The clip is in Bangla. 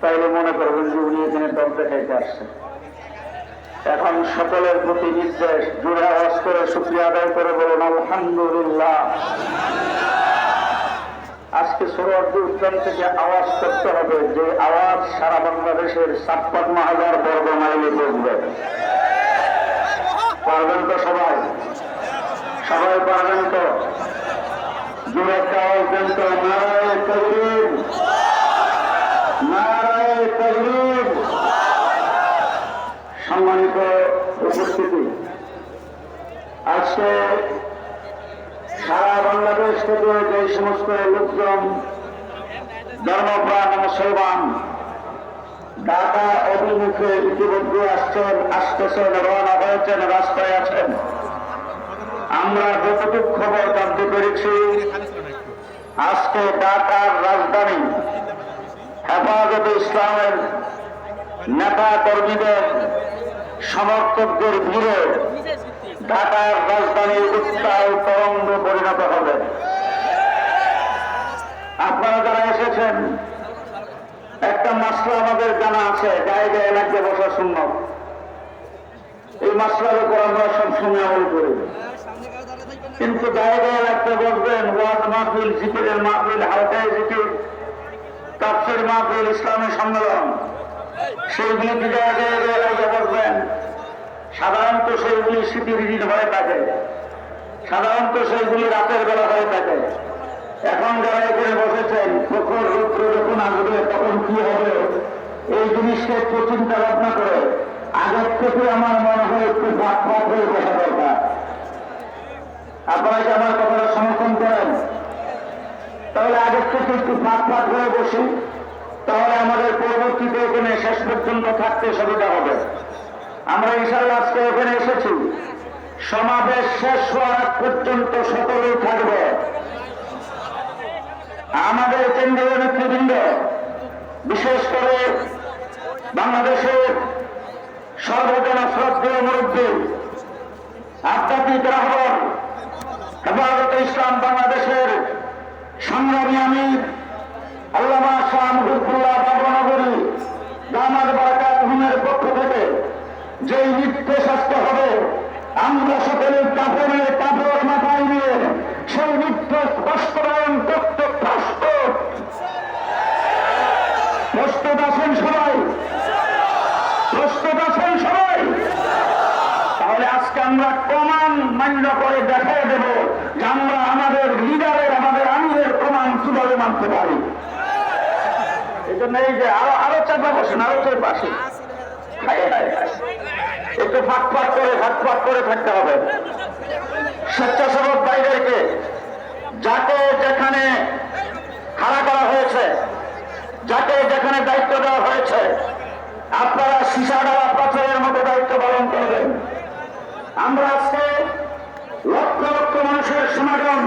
তাইলে মনে করবেন যে উনি এখানে দল দেখাইতে আসছেন এখন সকলের প্রতি নির্দেশ, জোরে আওয়াজ করে শুক্রিয়া আদায় করে বলুন, আলহামদুলিল্লাহ। আজকে সৌরর্দি উদ্যান থেকে আওয়াজ করতে হবে যে আওয়াজ সারা বাংলাদেশের ছাপ্পান্ন হাজার বর্গ মাইলে বসবে পারবেন তো সবাই? সবাই পারবেন তো? জোরে একটা আওয়াজ দেন তো সম্মানিত উপস্থিতি। আজকে সারা বাংলাদেশ থেকে যে সমস্ত লোকজন ধর্মপ্রাণ মুসলমান ঢাকা অভিমুখে ইতিমধ্যে আসছেন, আসতেছেন, রওনা হয়েছেন, রাস্তায় আছেন। আমরা যতটুকু খবর জানতে পেরেছি, আজকে ঢাকার রাজধানী হেফাজত ইসলামের নেতা কর্মীদের সমর্থকদের ভিড়ে ঢাকার রাজধানী উত্তাল তরঙ্গ পরিণত হবে। আপনারা যারা এসেছেন, একটা মাসলা আমাদের জানা আছে, গায়ে গায়ে লাগবে বসা শূন্য। এই মাসলার উপর আমরা সবসময় আমল করি। কিন্তু গায়ে গায়ে লাগতে বসবেন, ওয়াজ মাহফিল, জিকিরের মাহফিল, হালকায় জিকির, তাফসির মাহফিল ইসলামের সম্মেলন। সেই গায়ে গায়ে লাগতে বসবেন। সাধারণত সেইগুলি স্মৃতির দিন হয়ে থাকে। সাধারণত সেইগুলি রাতের বেলা হয়ে থাকে। এখন যারা এখানে বসেছেন, প্রখর রৌদ্র যখন আসবে, তখন কি হবে? এই জিনিসটা একটু চিন্তা ভাবনা করে। আগের থেকে আমার মনে হয় একটু ভাগ ভাগ হয়ে বসা দরকার। আপনারা কি আমার কথাটা সমর্থন করেন? তাহলে আগের থেকে একটু ফাঁক ফাঁক হয়ে বসি। তাহলে আমাদের পরবর্তীতে এখানে শেষ পর্যন্ত থাকতে সুবিধা হবে। আমরা ইনশাল্লাহ আজকে এখানে এসেছি। সমাবেশ শেষ হওয়ার পর্যন্ত সকলেই থাকবে। আমাদের কেন্দ্রীয় নেতৃবৃন্দ, বিশেষ করে বাংলাদেশের সর্বজনা শ্রদ্ধেয় মুরব্বী, আধ্যাত্মিক রাহবর, হেফাজত ইসলাম বাংলাদেশের সংগ্রামী আমির, আল্লামা শাহ মুহিবুল্লাহ বাবনগরী দামাদ নির্দেশ হবে। আমরা সকলে কাপড়ে কাপড় মাথায় নিয়ে সেই নির্দেশ বাস্তবায়ন করতে প্রস্তুত। প্রস্তুত আছেন সবাই? প্রস্তুত আছেন সবাই? তাহলে আজকে আমরা প্রমাণ মান্য করে দেখাই দেব যে আমরা আমাদের লিডারের, আমাদের আমিরের প্রমাণ কীভাবে মানতে পারি। এই জন্য এই যে আরও আরও চাপা বসেন, আরও হায় হায়। একটু ফাঁকফাঁক করে ফাঁকফাঁক করে থাকতে হবে। স্বেচ্ছাসেবক বাইরেকে যাকে যেখানে খাড়া করা হয়েছে, যাকে যেখানে দায়িত্ব দেওয়া হয়েছে, আপনারা সিসা দেওয়া পাথরের মতো দায়িত্ব পালন করবেন। আমরা আজকে লক্ষ লক্ষ মানুষের সমাগম